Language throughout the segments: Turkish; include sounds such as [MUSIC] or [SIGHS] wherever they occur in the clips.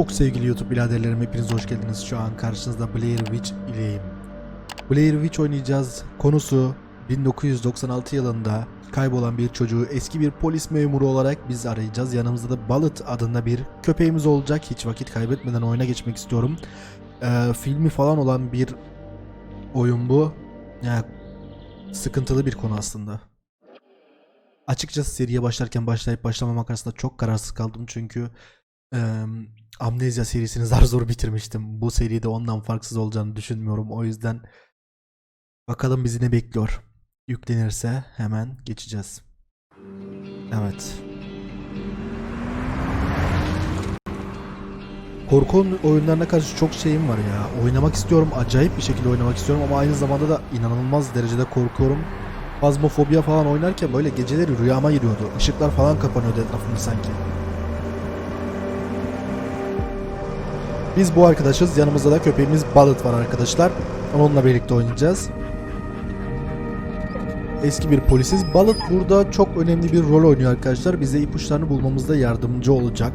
Çok sevgili YouTube biraderlerim hepiniz hoş geldiniz. Şu an karşınızda Blair Witch ileyim. Blair Witch oynayacağız. Konusu 1996 yılında kaybolan bir çocuğu eski bir polis memuru olarak biz arayacağız. Yanımızda da Ballet adında bir köpeğimiz olacak. Hiç vakit kaybetmeden oyuna geçmek istiyorum. Ee, filmi falan olan bir oyun bu. Yani sıkıntılı bir konu aslında. Açıkçası seriye başlarken başlayıp başlamamak arasında çok kararsız kaldım çünkü Amnesia serisini [LAUGHS] zar zor bitirmiştim. Bu seride ondan farksız olacağını düşünmüyorum. O yüzden bakalım bizi ne bekliyor. Yüklenirse hemen geçeceğiz. Evet. Korku oyun- oyunlarına karşı çok şeyim var ya. Oynamak istiyorum. Acayip bir şekilde oynamak istiyorum ama aynı zamanda da inanılmaz derecede korkuyorum. Fazmofobia falan oynarken böyle geceleri rüyama giriyordu. Işıklar falan kapanıyordu etrafımda sanki. Biz bu arkadaşız. Yanımızda da köpeğimiz Ballet var arkadaşlar. Onunla birlikte oynayacağız. Eski bir polisiz. Ballet burada çok önemli bir rol oynuyor arkadaşlar. Bize ipuçlarını bulmamızda yardımcı olacak.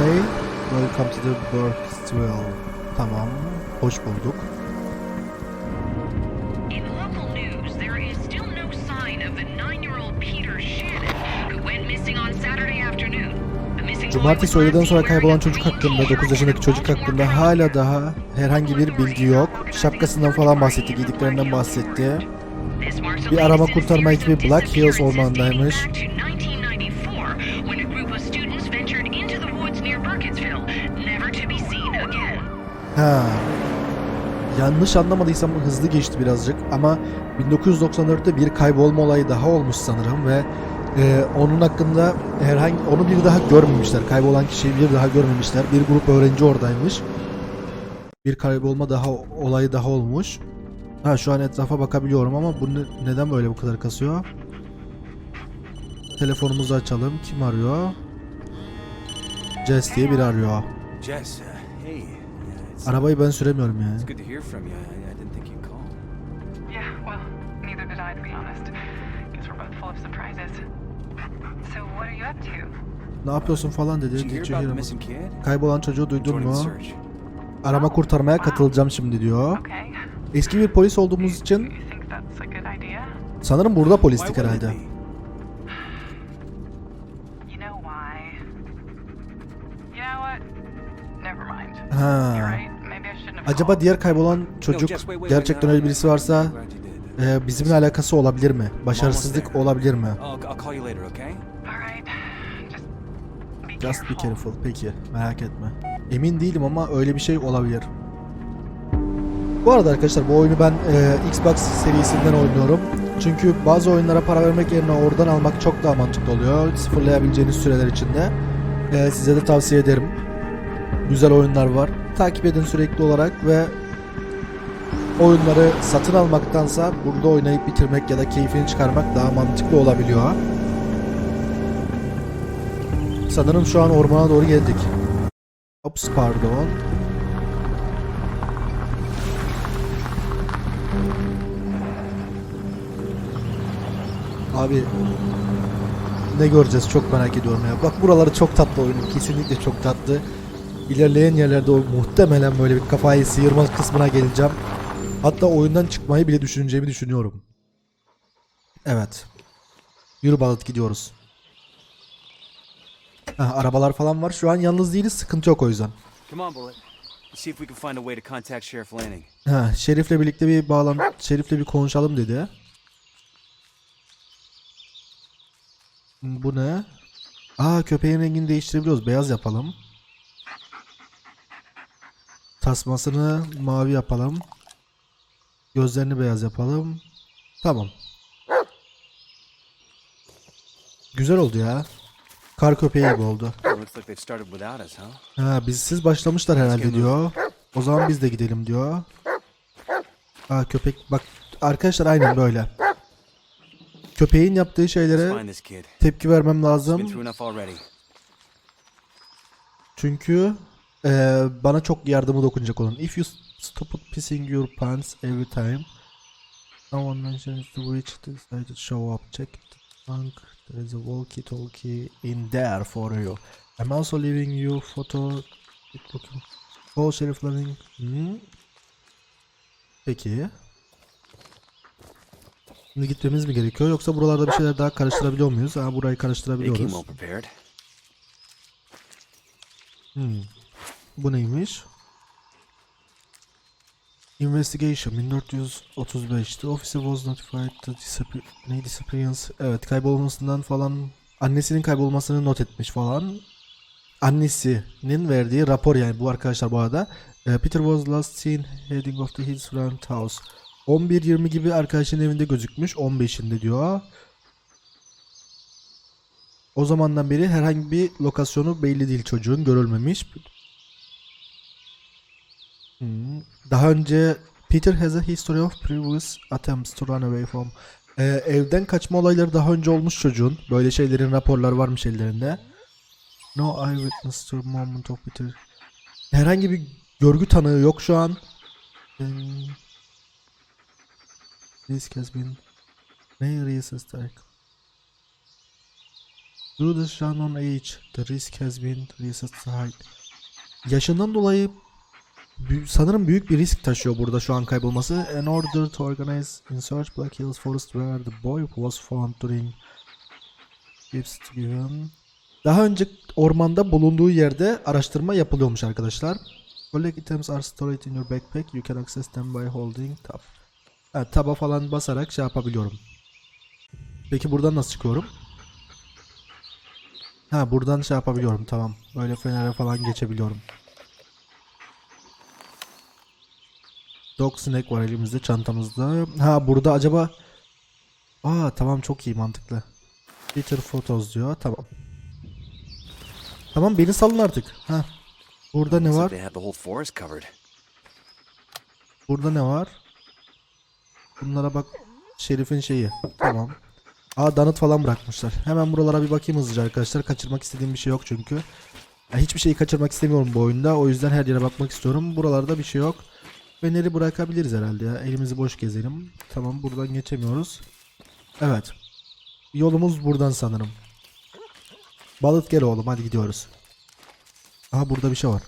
Ne? Welcome to the Burkesville. Tamam. Hoş bulduk. Cumartesi öğleden sonra kaybolan çocuk hakkında, t-shirt 9 yaşındaki çocuk hakkında hala daha herhangi bir bilgi yok. Şapkasından falan bahsetti, giydiklerinden bahsetti. Bir arama kurtarma ekibi Black Hills ormanındaymış. dating back to 1994, when a group of students ventured into the woods near Burkittsville, never to be seen again. Ha. Yanlış anlamadıysam hızlı geçti birazcık ama 1994'te bir kaybolma olayı daha olmuş sanırım ve e, onun hakkında herhangi onu bir daha görmemişler. Kaybolan kişiyi bir daha görmemişler. Bir grup öğrenci oradaymış. Bir kaybolma daha olayı daha olmuş. Ha şu an etrafa bakabiliyorum ama bu ne- neden böyle bu kadar kasıyor? Telefonumuzu açalım. Kim arıyor? Jess diye biri arıyor. Uh, Arabayı ben süremiyorum yani. Ne yapıyorsun falan dedi. Did you? Kaybolan çocuğu duydun mu? Arama kurtarmaya katılacağım şimdi diyor. Eski bir polis olduğumuz için sanırım burada polistik herhalde. Ha. Acaba diğer kaybolan çocuk gerçekten öyle birisi varsa e, bizimle alakası olabilir mi? Başarısızlık olabilir mi? Just be careful. Peki. Merak etme. Emin değilim ama öyle bir şey olabilir. Bu arada arkadaşlar bu oyunu ben e, Xbox serisinden oynuyorum. Çünkü bazı oyunlara para vermek yerine oradan almak çok daha mantıklı oluyor. Sıfırlayabileceğiniz süreler içinde. E, size de tavsiye ederim. Güzel oyunlar var. Takip edin sürekli olarak ve oyunları satın almaktansa burada oynayıp bitirmek ya da keyfini çıkarmak daha mantıklı olabiliyor. Sanırım şu an ormana doğru geldik. Ops pardon. Abi ne göreceğiz çok merak ediyorum ya. Bak buraları çok tatlı oyunun. Kesinlikle çok tatlı. İlerleyen yerlerde o muhtemelen böyle bir kafayı sıyırma kısmına geleceğim. Hatta oyundan çıkmayı bile düşüneceğimi düşünüyorum. Evet. Yürü balık gidiyoruz. [LAUGHS] Ha, arabalar falan var. Şu an yalnız değiliz. Sıkıntı yok o yüzden. Come on, Bullet. See if we can find a way to contact Sheriff Lanning. Ha, Şerif'le birlikte bir bağlan Şerif'le bir konuşalım dedi. Bu ne? Aa köpeğin rengini değiştirebiliyoruz. Beyaz yapalım. Tasmasını mavi yapalım. Gözlerini beyaz yapalım. Tamam. Güzel oldu ya. Kar köpeği gibi oldu. Ha bizsiz başlamışlar herhalde diyor. O zaman biz de gidelim diyor. Aa köpek bak arkadaşlar aynen böyle. Köpeğin yaptığı şeylere tepki vermem lazım. Çünkü eee, bana çok yardımı dokunacak onun. If you stop pissing your pants every time someone mentions the witch decided to show up check the trunk There is a walkie-talkie in there for you. I'm also leaving you photo... Oh, Sheriff Fleming. Hmm. Peki. Şimdi gitmemiz mi gerekiyor yoksa buralarda bir şeyler daha karıştırabiliyor muyuz? Ha burayı karıştırabiliyoruz. Hmm. Bu neymiş? Investigation 1435. The officer was notified the disappear ne disappearance. Evet kaybolmasından falan annesinin kaybolmasını not etmiş falan. Annesinin verdiği rapor yani bu arkadaşlar bu arada. Ee, Peter was last seen heading of the his friend house. 11.20 gibi arkadaşın evinde gözükmüş. 15'inde diyor. O zamandan beri herhangi bir lokasyonu belli değil çocuğun görülmemiş. Daha önce Peter has a history of previous attempts to run away from. Ee, evden kaçma olayları daha önce olmuş çocuğun. Böyle şeylerin raporları varmış ellerinde. No eyewitness to moment of Peter. Herhangi bir görgü tanığı yok şu an. Hmm. Risk has been ne reassessed Due to the unknown age, the risk has been reassessed. Yaşından dolayı sanırım büyük bir risk taşıyor burada şu an kaybolması. In order to organize in search Black Hills Forest where the boy was found during Gibbs. Daha önce ormanda bulunduğu yerde araştırma yapılıyormuş arkadaşlar. Collect items are stored in your backpack. You can access them by holding tab. Evet, taba falan basarak şey yapabiliyorum. Peki buradan nasıl çıkıyorum? Ha buradan şey yapabiliyorum tamam. Böyle fenere falan geçebiliyorum. Dog snack var elimizde çantamızda. Ha burada acaba Aa tamam çok iyi mantıklı. Peter photos diyor. Tamam. Tamam beni salın artık. Ha. Burada ne var? Burada ne var? Bunlara bak. Şerif'in şeyi. Tamam. Aa donut falan bırakmışlar. Hemen buralara bir bakayım hızlıca arkadaşlar. Kaçırmak istediğim bir şey yok çünkü. Ya hiçbir şeyi kaçırmak istemiyorum bu oyunda. O yüzden her yere bakmak istiyorum. Buralarda bir şey yok. Feneri bırakabiliriz herhalde ya. Elimizi boş gezelim. Tamam buradan geçemiyoruz. Evet. Yolumuz buradan sanırım. Balık gel oğlum hadi gidiyoruz. Aha burada bir şey var.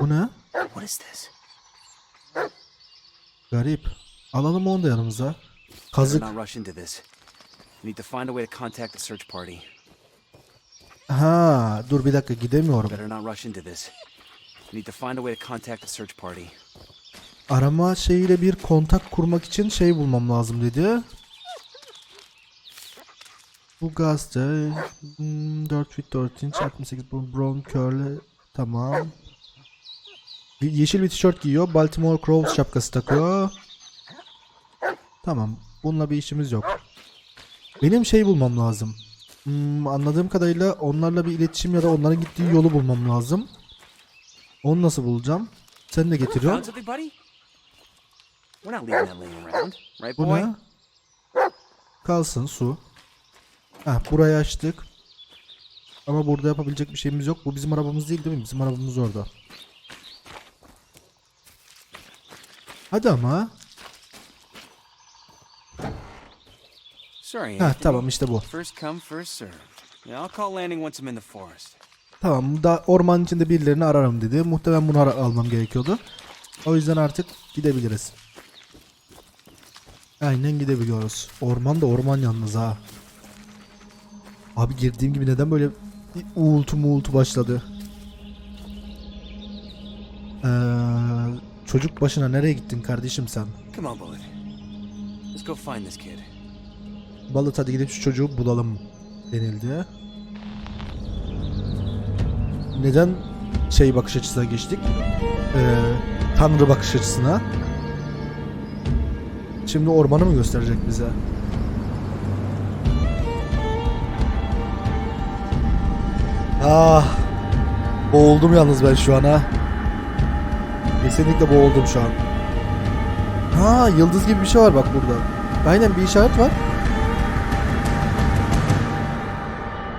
Bu ne? What is this? Garip. Alalım onu da yanımıza. Kazık. not rush into this. We need to find a way to contact the search party. Ha, dur bir dakika gidemiyorum. Better not rush into this. We need to find a way to contact the search party. Arama şeyiyle bir kontak kurmak için şey bulmam lazım dedi. Bu gazete hmm, 4 feet 4 inch 68 bu brown curly tamam. Yeşil bir tişört giyiyor. Baltimore Crows şapkası takıyor. Tamam. Bununla bir işimiz yok. Benim şey bulmam lazım. Hmm, anladığım kadarıyla onlarla bir iletişim ya da onların gittiği yolu bulmam lazım. Onu nasıl bulacağım? Sen de getiriyorsun. We're not leaving that laying around, right, Bu boy? ne? Kalsın su. Heh, burayı açtık. Ama burada yapabilecek bir şeyimiz yok. Bu bizim arabamız değil değil mi? Bizim arabamız orada. Hadi ama. Sorry, Anthony. tamam işte bu. First come, first served. Yeah, I'll call landing once I'm in the forest. Tamam da ormanın içinde birilerini ararım dedi. Muhtemelen bunu ara- almam gerekiyordu. O yüzden artık gidebiliriz. Aynen gidebiliyoruz. Orman da orman yalnız ha. Abi girdiğim gibi neden böyle bir uğultu muğultu başladı? Ee, çocuk başına nereye gittin kardeşim sen? Come on, Bullet. Let's go find this kid. Balıt hadi gidip şu çocuğu bulalım denildi. Neden şey bakış açısına geçtik? Ee, tanrı bakış açısına. Şimdi ormanı mı gösterecek bize? Ah! Boğuldum yalnız ben şu an ha. Kesinlikle boğuldum şu an. Ha, yıldız gibi bir şey var bak burada. Aynen bir işaret var.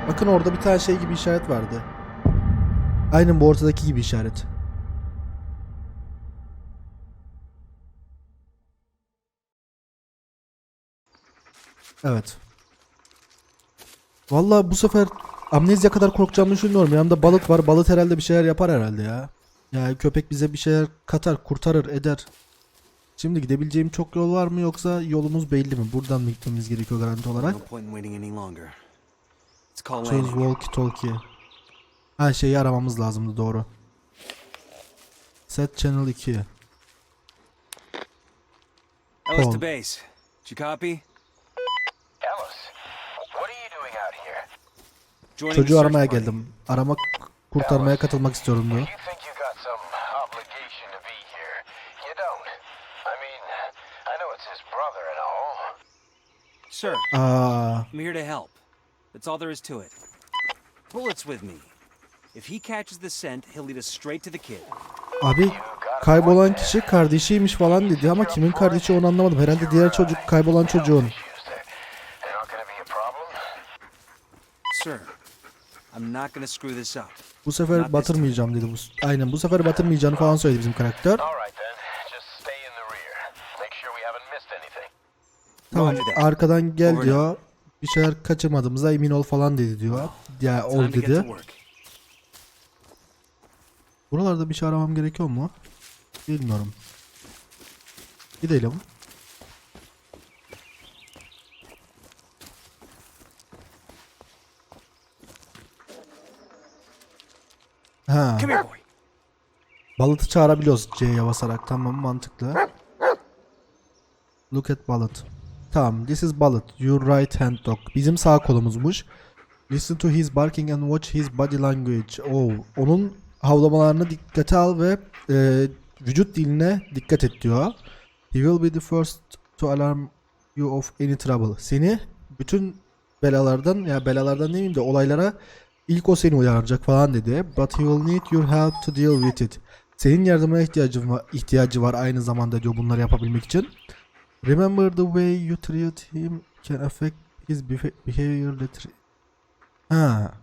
Bakın orada bir tane şey gibi işaret vardı. Aynen bu ortadaki gibi işaret. Evet. Valla bu sefer amnezya kadar korkacağımı düşünmüyorum. Yanımda balık var. Balık herhalde bir şeyler yapar herhalde ya. Yani köpek bize bir şeyler katar, kurtarır, eder. Şimdi gidebileceğim çok yol var mı yoksa yolumuz belli mi? Buradan mı gitmemiz gerekiyor garanti olarak? Choose walkie talkie. Ha şeyi aramamız lazımdı doğru. Set channel 2. Ellis Call. Did you copy? Ellis, what are you doing out here? Joining the Çocuğu aramaya geldim. Aramak kurtarmaya katılmak istiyorum diyor. You think you got some obligation to be here? You don't. I mean, I know it's his brother and all. Sir, Aa, I'm here to help. That's all there is to it. Bullet's with me. If he catches the scent, he'll lead us straight to the kid. abi kaybolan kişi kardeşiymiş falan dedi ama kimin kardeşi onu anlamadım. Herhalde diğer çocuk kaybolan çocuğun. Sir, I'm not gonna screw this up. Bu sefer batırmayacağım dedi. Bu, aynen bu sefer batırmayacağını falan söyledi bizim karakter. Tamam arkadan gel diyor. Bir şeyler kaçırmadığımıza emin ol falan dedi diyor. Ya ol dedi. Buralarda bir şey aramam gerekiyor mu? Bilmiyorum. Gidelim. Ha, Come here, boy. balıtı çağırabiliyoruz C'ye basarak. Tamam mantıklı. Look at balıt. Tamam, this is balıt. Your right hand dog. Bizim sağ kolumuzmuş. Listen to his barking and watch his body language. Oh, onun havlamalarını dikkate al ve e, vücut diline dikkat et diyor. He will be the first to alarm you of any trouble. Seni bütün belalardan ya belalardan demeyeyim de olaylara ilk o seni uyaracak falan dedi. But he will need your help to deal with it. Senin yardımına ihtiyacın var, ihtiyacı var aynı zamanda diyor bunları yapabilmek için. Remember the way you treat him can affect his beha- behavior later. Ha.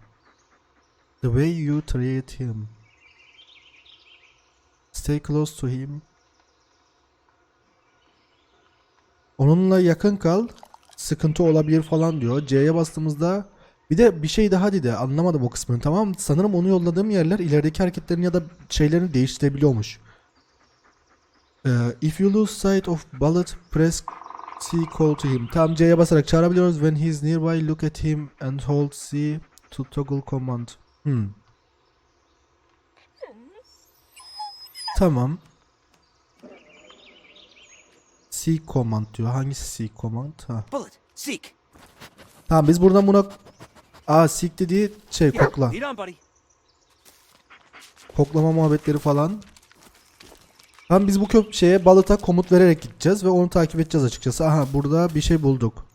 The way you treat him. Stay close to him. Onunla yakın kal. Sıkıntı olabilir falan diyor. C'ye bastığımızda bir de bir şey daha dedi. Anlamadım o kısmını. Tamam. Sanırım onu yolladığım yerler ilerideki hareketlerini ya da şeylerini değiştirebiliyormuş. Ee, if you lose sight of bullet, press C call to him. Tam C'ye basarak çağırabiliyoruz. When he's nearby, look at him and hold C to toggle command. Hmm. Tamam. C command diyor. Hangisi C command? Ha. Bullet, seek. Tamam biz buradan buna Aa seek dediği şey kokla. Koklama muhabbetleri falan. Tamam biz bu köp şeye balıta komut vererek gideceğiz ve onu takip edeceğiz açıkçası. Aha burada bir şey bulduk.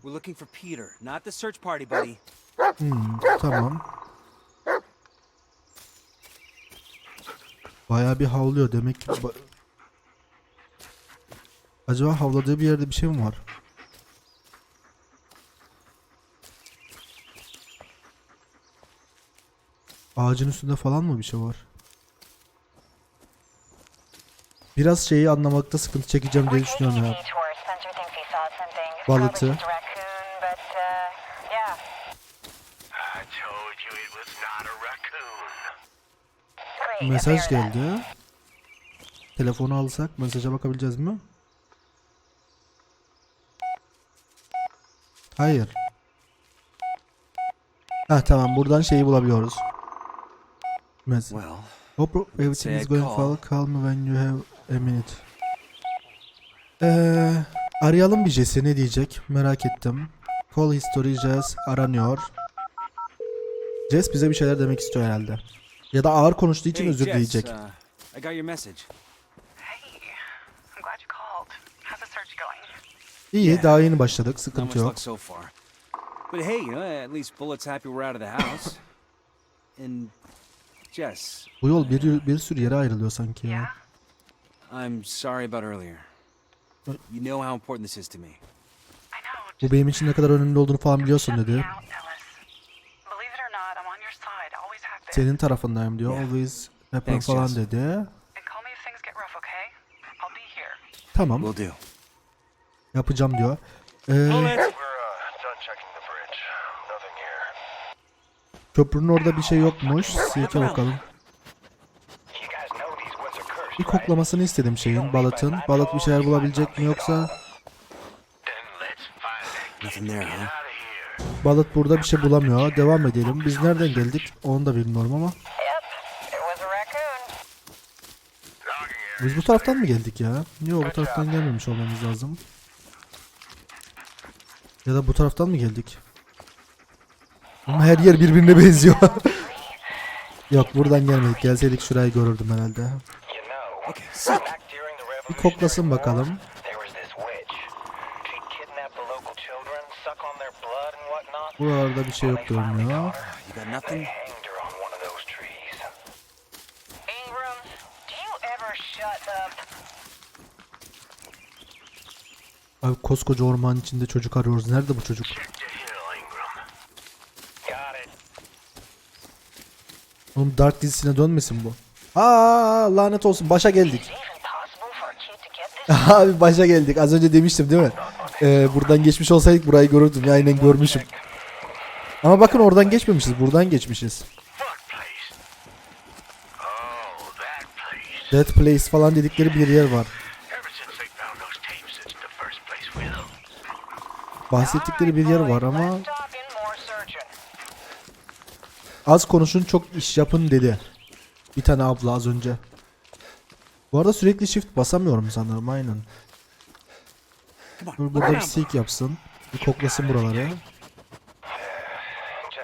Hmm, tamam. Bayağı bir havlıyor demek ki. ba- Acaba havladığı bir yerde bir şey mi var? Ağacın üstünde falan mı bir şey var? Biraz şeyi anlamakta sıkıntı çekeceğim diye düşünüyorum ya. Balıtı. Mesaj geldi. Telefonu alsak mesaja bakabileceğiz mi? Hayır. Ha tamam buradan şeyi bulabiliyoruz. Well, Hope everything is going call. well. Call me when you have a minute. Ee, arayalım bir Jesse ne diyecek merak ettim. Call history Jess aranıyor. Jess bize bir şeyler demek istiyor herhalde. Ya da ağır konuştuğu için hey, özür Jess, dileyecek. uh, I got your message. Hey, I'm glad you called. How's the search going? İyi daha yeni başladık sıkıntı yok. But hey, you know, at least Bullet's happy we're out of the house. [COUGHS] and Jess, Bu yol bir, bir sürü yere ayrılıyor sanki Yeah? ya. I'm sorry about earlier. You know how important this is to me. I know. Bu benim için ne kadar önemli olduğunu falan biliyorsun dedi. me out, Ellis. Believe it or not, I'm on your side. Always have been. Senin tarafındayım diyor. Always happen Thanks, falan Jess. dedi. Tamam yapacağım diyor. Ee, Bullet! We're uh, done checking the bridge. Nothing here. Köprünün orada bir şey yokmuş. Silke bakalım. Bir koklamasını istedim şeyin balıtın. Balıt bir şeyler bulabilecek mi yoksa balıt burada bir şey bulamıyor. Devam edelim. Biz nereden geldik onu da bilmiyorum ama. Biz bu taraftan mı geldik ya? Yok bu taraftan gelmemiş olmamız lazım. Ya da bu taraftan mı geldik? Ama her yer birbirine benziyor. [LAUGHS] Yok buradan gelmedik. Gelseydik şurayı görürdüm herhalde. Bir koklasın bakalım. Buralarda bir şey yok görünüyor. Abi koskoca ormanın içinde çocuk arıyoruz. Nerede bu çocuk? Check the hill, Ingram. Got it. Oğlum Dark dizisine dönmesin bu. Aa lanet olsun başa geldik. [LAUGHS] Abi başa geldik. Az önce demiştim değil mi? Ee, buradan geçmiş olsaydık burayı görürdüm. Ya aynen görmüşüm. Ama bakın oradan geçmemişiz. Buradan geçmişiz. Dead Place falan dedikleri bir yer var. Bahsettikleri bir yer var ama less talking, more searching. Az konuşun çok iş yapın dedi. Bir tane abla az önce. Bu arada sürekli shift basamıyorum sanırım aynen. Dur burada bir seek yapsın. Bir koklasın buraları.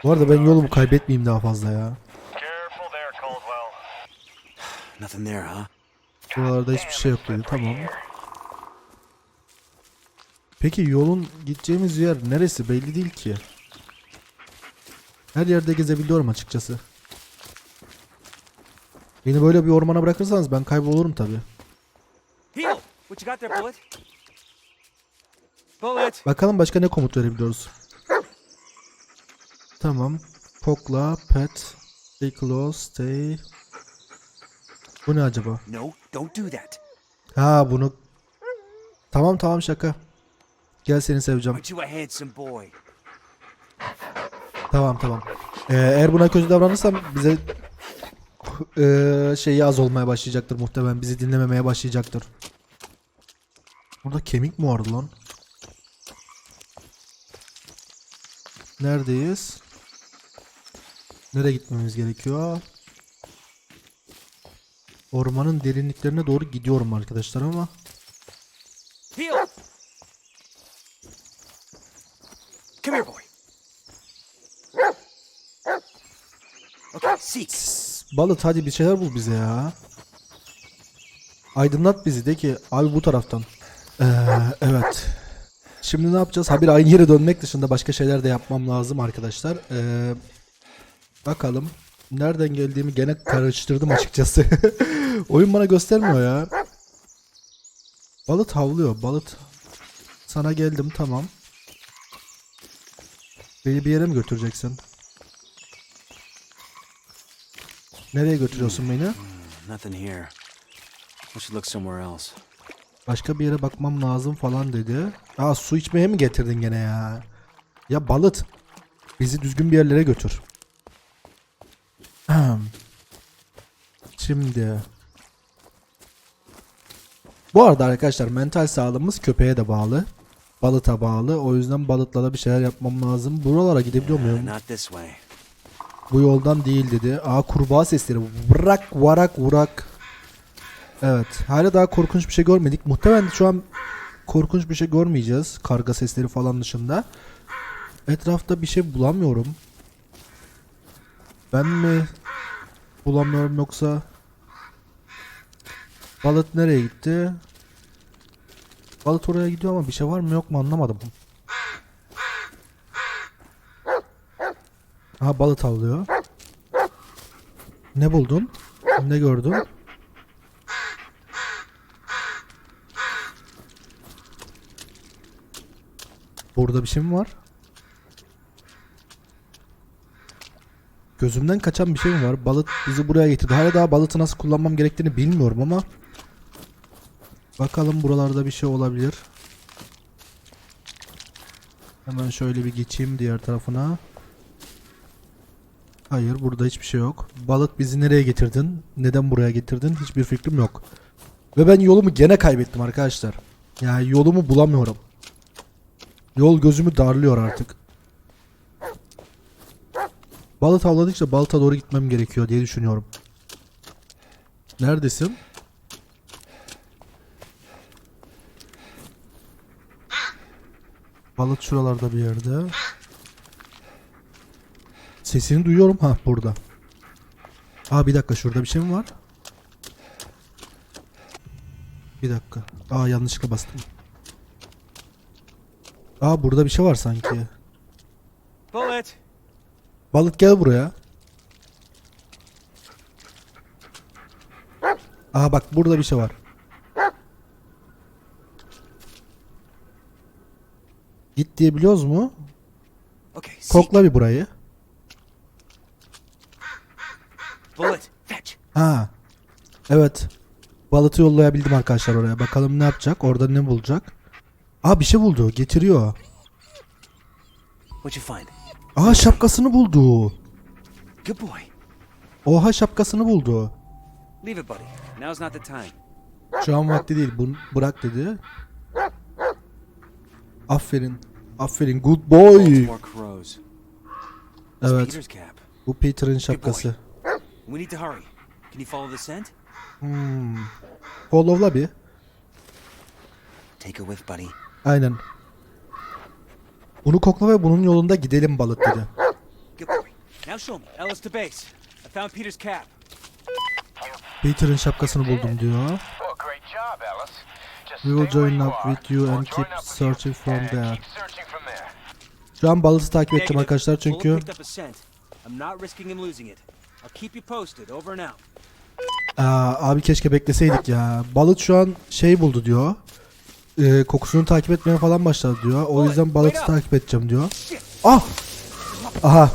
Bu arada ben yolumu kaybetmeyeyim daha fazla ya. Buralarda hiçbir şey yok dedi. Tamam. Peki yolun gideceğimiz yer neresi belli değil ki. Her yerde gezebiliyorum açıkçası. Beni böyle bir ormana bırakırsanız ben kaybolurum tabi. Bakalım başka ne komut verebiliyoruz. Tamam. Kokla, pet, stay close, stay. Bu ne acaba? No, don't do that. Ha bunu... Tamam tamam şaka. Gel seni seveceğim. Tamam tamam. Ee, eğer buna kötü davranırsam bize ee, şeyi az olmaya başlayacaktır muhtemelen. Bizi dinlememeye başlayacaktır. Burada kemik mi vardı lan? Neredeyiz? Nereye gitmemiz gerekiyor? Ormanın derinliklerine doğru gidiyorum arkadaşlar ama! Come here, boy. Seek. Balıt hadi bir şeyler bul bize ya. Aydınlat bizi de ki abi bu taraftan. Ee, evet. Şimdi ne yapacağız? Habire aynı yere dönmek dışında başka şeyler de yapmam lazım arkadaşlar. Ee, bakalım. Nereden geldiğimi gene karıştırdım açıkçası. [LAUGHS] Oyun bana göstermiyor ya. Balıt havlıyor. Balıt. Sana geldim tamam. Beni bir yere mi götüreceksin? Nereye götürüyorsun beni? Nothing here. I should look somewhere else. Başka bir yere bakmam lazım falan dedi. Aa su içmeye mi getirdin gene ya? Ya balıt. Bizi düzgün bir yerlere götür. Şimdi. Bu arada arkadaşlar mental sağlığımız köpeğe de bağlı. Balıta bağlı. O yüzden balıtla da bir şeyler yapmam lazım. Buralara gidebiliyor muyum? Bu yoldan değil dedi. Aa kurbağa sesleri. Vırak varak vurak. Evet. Hala daha korkunç bir şey görmedik. Muhtemelen şu an korkunç bir şey görmeyeceğiz. Karga sesleri falan dışında. Etrafta bir şey bulamıyorum. Ben mi bulamıyorum yoksa Balıt nereye gitti? Balıt oraya gidiyor ama bir şey var mı yok mu anlamadım. Aha balıt avlıyor. Ne buldun? Ne gördün? Burada bir şey mi var? Gözümden kaçan bir şey mi var? Balıt bizi buraya getirdi. Hala daha balıtı nasıl kullanmam gerektiğini bilmiyorum ama Bakalım buralarda bir şey olabilir. Hemen şöyle bir geçeyim diğer tarafına. Hayır burada hiçbir şey yok. Balık bizi nereye getirdin? Neden buraya getirdin? Hiçbir fikrim yok. Ve ben yolumu gene kaybettim arkadaşlar. Yani yolumu bulamıyorum. Yol gözümü darlıyor artık. Balık avladıkça balta doğru gitmem gerekiyor diye düşünüyorum. Neredesin? Balık şuralarda bir yerde. Sesini duyuyorum. Ha burada. Aa bir dakika şurada bir şey mi var? Bir dakika. Aa yanlışlıkla bastım. Aa burada bir şey var sanki. Bullet! Balık gel buraya. Aha bak burada bir şey var. Git diyebiliyoruz mu? Kokla bir burayı. Bullet, fetch! Ha. Evet. Balıtı yollayabildim arkadaşlar oraya. Bakalım ne yapacak? Orada ne bulacak? Aa bir şey buldu. Getiriyor. What'd you find? Aa şapkasını buldu. Good boy. Oha şapkasını buldu. Leave it, buddy. Now's not the time. Şu an vakti değil. Bunu bırak dedi. Aferin. Aferin. Good boy. Evet. Peter's cap. Bu Peter'ın şapkası. We need to hurry. Can you follow the scent? Hmm. Follow'la bir. Take a whiff, buddy. Aynen. Bunu kokla ve bunun yolunda gidelim balık dedi. Good boy. Now show me. Ellis to base. I found Peter's cap. Peter'ın şapkasını buldum diyor. Well, great job, Alice. Just We will join up with you and keep searching from there. Keep searching from there. Şu an balığı takip edeceğim Negative. arkadaşlar çünkü Aa, abi keşke bekleseydik ya. Balık şu an şey buldu diyor. Ee, kokusunu takip etmeye falan başladı diyor. O yüzden balığı takip edeceğim diyor. Ah! Aha.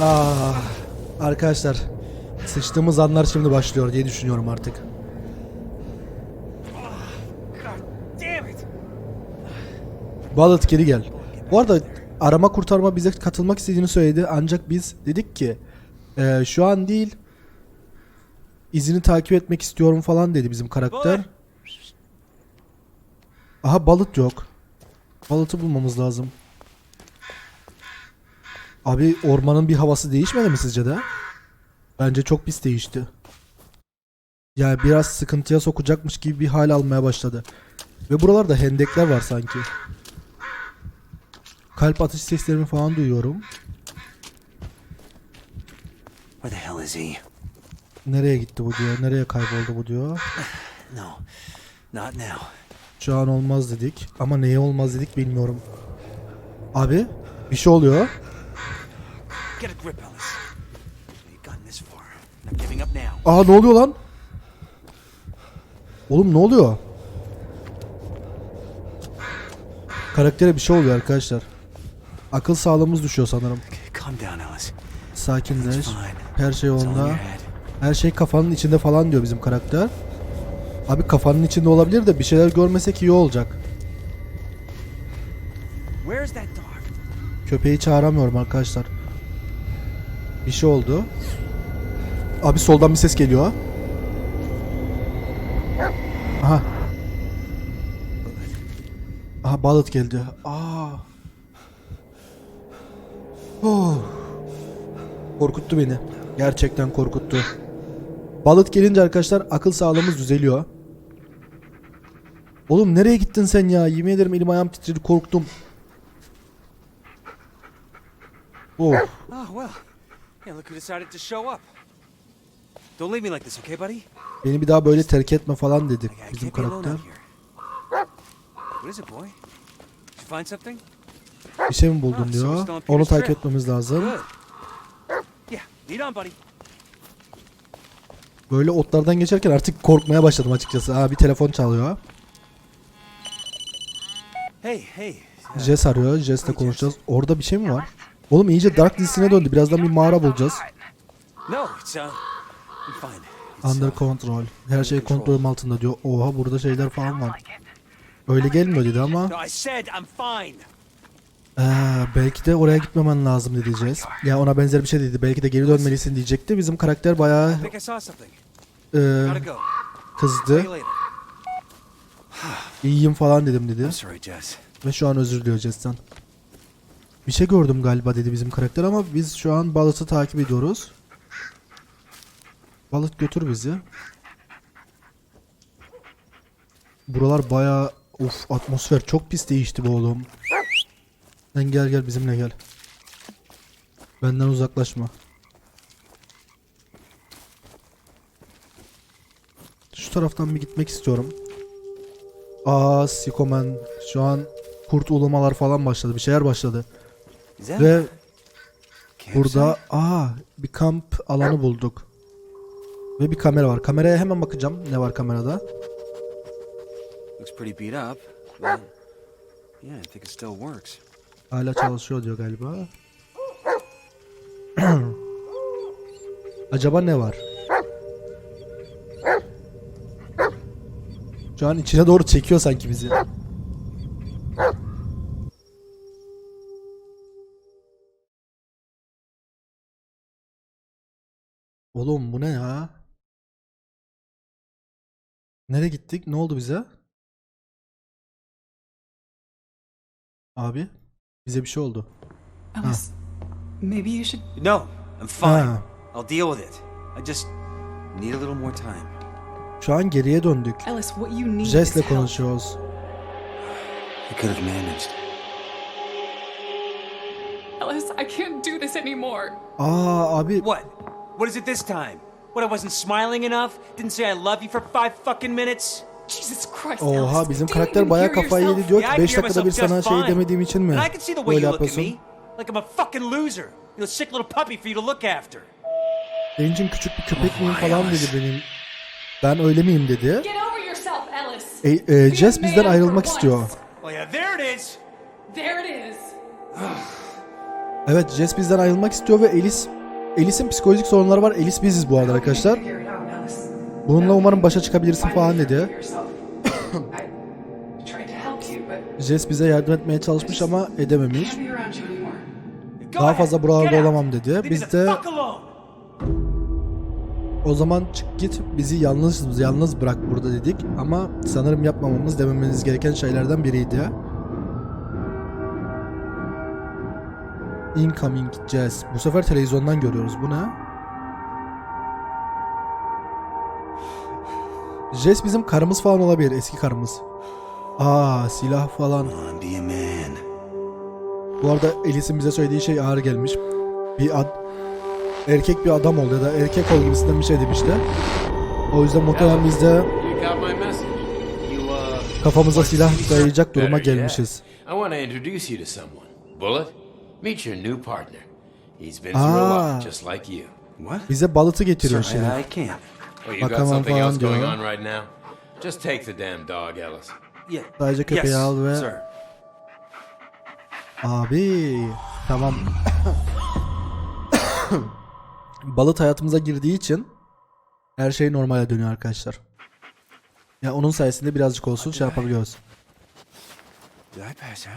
Ah. Arkadaşlar sıçtığımız anlar şimdi başlıyor diye düşünüyorum artık. İt! Balık geri gel. Bu arada arama kurtarma bize katılmak istediğini söyledi. Ancak biz dedik ki "Ee, şu an değil izini takip etmek istiyorum falan dedi bizim karakter. Aha balık yok. Balıtı bulmamız lazım. Abi ormanın bir havası değişmedi mi sizce de? Bence çok pis değişti. Yani biraz sıkıntıya sokacakmış gibi bir hal almaya başladı. Ve buralarda hendekler var sanki. Kalp atış seslerini falan duyuyorum. Where the hell is he? Nereye gitti bu diyor. Nereye kayboldu bu diyor. [SIGHS] No, not now. Şu an olmaz dedik. Ama neye olmaz dedik bilmiyorum. Abi bir şey oluyor. Get a grip, Ellis. You've gotten this far. Not giving up now. Aa ne oluyor lan? Oğlum ne oluyor? Karaktere bir şey oluyor arkadaşlar. Akıl sağlığımız düşüyor sanırım. Sakinleş. Her şey onda. Her şey kafanın içinde falan diyor bizim karakter. Abi kafanın içinde olabilir de bir şeyler görmesek iyi olacak. Köpeği çağıramıyorum arkadaşlar. Bir şey oldu. Abi soldan bir ses geliyor. Aha. Aha balık geldi. Aa. Oh. Korkuttu beni. Gerçekten korkuttu. Balık gelince arkadaşlar akıl sağlığımız düzeliyor. Oğlum nereye gittin sen ya? Yemin ederim elim ayağım titredi korktum. Oh. Well. Yeah, look who decided to show up. Don't leave me like this, okay, buddy? Beni bir daha böyle terk etme falan dedi bizim karakter. What is it, boy? Did you find something? Bir şey mi buldun diyor. Onu takip etmemiz lazım. Böyle otlardan geçerken artık korkmaya başladım açıkçası. Aa bir telefon çalıyor. Hey, hey. Jess arıyor. Jess'le konuşacağız. Orada bir şey mi var? Oğlum iyice Dark dizisine döndü. Birazdan bir mağara bulacağız. Uh, Under uh, control. Her şey kontrolüm altında diyor. Oha burada şeyler falan var. Öyle gelmiyor dedi ama. No, I said I'm fine. Ee, belki de oraya gitmemen lazım diyeceğiz. Ya ona benzer bir şey dedi. Belki de geri dönmelisin diyecekti. Bizim karakter bayağı e, kızdı. İyiyim falan dedim dedi. Ve şu an özür diliyor Jess'ten. Bir şey gördüm galiba dedi bizim karakter ama biz şu an balıtı takip ediyoruz. Balık götür bizi. Buralar bayağı of atmosfer çok pis değişti bu oğlum. Sen gel gel bizimle gel. Benden uzaklaşma. Şu taraftan bir gitmek istiyorum. Aa Sikomen şu an kurt ulumalar falan başladı. Bir şeyler başladı. That Ve burada aa bir kamp alanı bulduk. Ve bir kamera var. Kameraya hemen bakacağım. Ne var kamerada? looks pretty beat up, yeah, I think it still works. Hala çalışıyor diyor galiba. [CLEARS THROAT] Acaba ne var? Şu an içine doğru çekiyor sanki bizi. Oğlum bu ne ya? Nereye gittik? Ne oldu bize? Abi, bize bir şey oldu. Alice, maybe you should. No, I'm fine. Ha. I'll deal with it. I just need a little more time. Şu an geriye döndük. Alice, what you need is Jess'le help. konuşuyoruz. I could have managed. Alice, I can't do this anymore. Aa abi What? What is it this time? What, I wasn't smiling enough? Didn't say I love you for five fucking minutes? Jesus Christ, Oha Alice, bizim karakter bayağı kafayı yedi diyor ki Yeah, I 5 hear dakikada bir sana just şey demediğim için mi? Böyle yapıyorsun. me. Like I'm a fucking loser. You know, sick little puppy for you to look after. Bencin küçük bir köpek miyim Vay falan dedi Alice. benim. Ben öyle miyim dedi. Get over yourself, Alice. E, e, Jess a bizden ayrılmak istiyor. Oh yeah, there it is. There it is. Evet Jess bizden ayrılmak istiyor ve Elis Elis'in psikolojik sorunları var. Elis biziz bu arada arkadaşlar. Bununla umarım başa çıkabilirsin falan dedi. Jess bize yardım etmeye çalışmış ama edememiş. Daha fazla buralarda olamam dedi. Biz de o zaman çık git bizi yalnız yalnız bırak burada dedik ama sanırım yapmamamız dememeniz gereken şeylerden biriydi. Incoming Jazz. Bu sefer televizyondan görüyoruz. Bu ne? Jess bizim karımız falan olabilir. Eski karımız. Aa silah falan. Bu arada Elis'in bize söylediği şey ağır gelmiş. Bir ad erkek bir adam ol ya da erkek ol gibisinden bir şey demişti. O yüzden muhtemelen biz de kafamıza silah dayayacak duruma gelmişiz. I want to introduce you to someone. Bullet, meet your new partner. He's been through a Ah. lot, just like you. What? Bize balıtı getiriyor şimdi. Oh, you got Bakamam something falan else going diyor. on right now? Just take the damn dog, Ellis. Yeah. Sadece köpeği yes, al ve- Sir. Abi tamam. Balıt hayatımıza girdiği için her şey normale dönüyor arkadaşlar. Ya onun sayesinde birazcık olsun şey yapabiliyoruz. Did I pass out?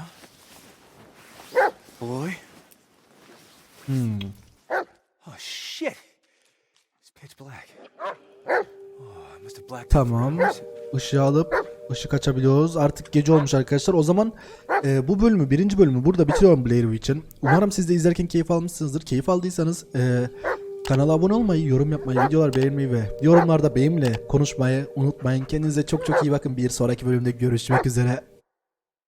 Boy? Hmm. Oh shit! It's pitch black. Tamam. Işığı alıp ışık açabiliyoruz. Artık gece olmuş arkadaşlar. O zaman e, bu bölümü, birinci bölümü burada bitiriyorum Blair Witch'in. Umarım siz de izlerken keyif almışsınızdır. Keyif aldıysanız e, kanala abone olmayı, yorum yapmayı, videolar beğenmeyi ve yorumlarda benimle konuşmayı unutmayın. Kendinize çok çok iyi bakın. Bir sonraki bölümde görüşmek üzere.